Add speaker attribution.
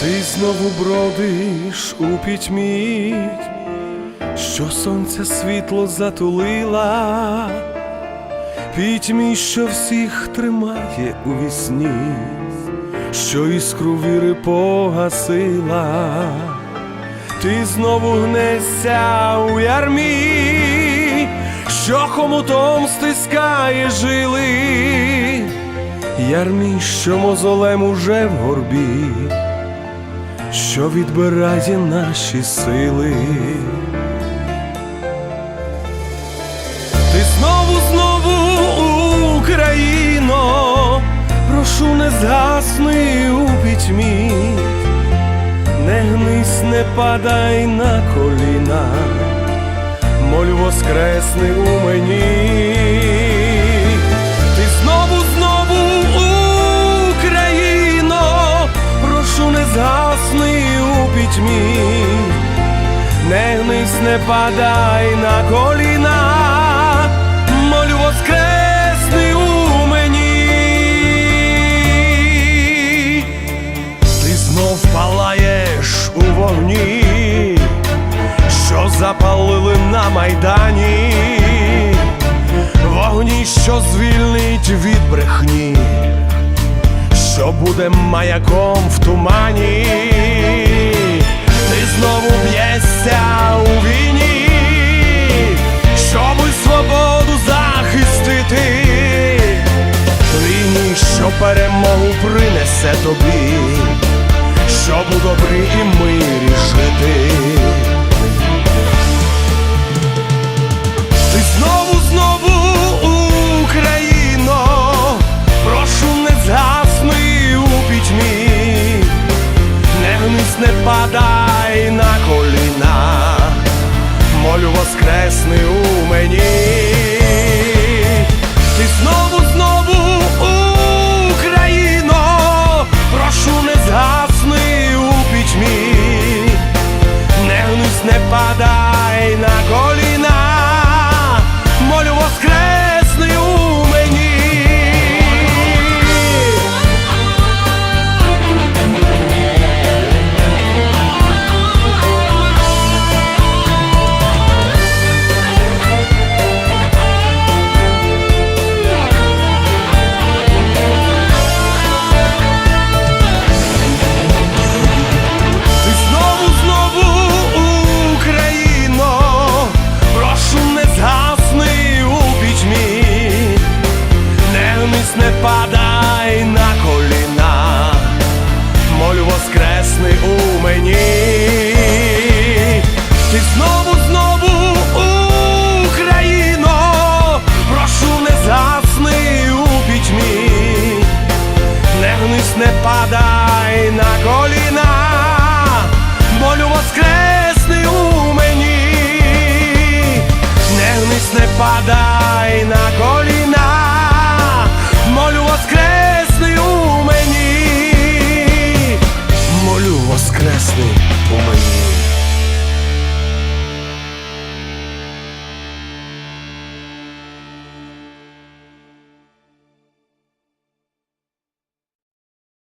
Speaker 1: Ти знову бродиш у пітьмі, що сонця світло затулила, пітьмі, що всіх тримає у вісні, що іскру віри погасила, ти знову гнешся у ярмі, що хомутом стискає жили, ярмі, що мозолем уже в горбі що відбирає наші сили. Ти знову, знову, Україно, прошу, не згасни у пітьмі, не гнись, не падай на коліна, молю воскресни у мені. У пітьмі, не гнись, не падай на коліна, молю воскресни у мені. Ти знов палаєш у вогні, що запалили на майдані, вогні, що звільнить від брехні що буде маяком в тумані, ти знову б'єшся у війні, щоби свободу захистити, війні, що перемогу принесе тобі, щоб у добрі і мирі жити. Падай на коліна, молю воскресни у мені. Падай на коліна, молю воскресни у мені. Ти знову, знову, Україно, прошу не згасни у пітьмі, не гнись, не падай на коліна, молю воскресни у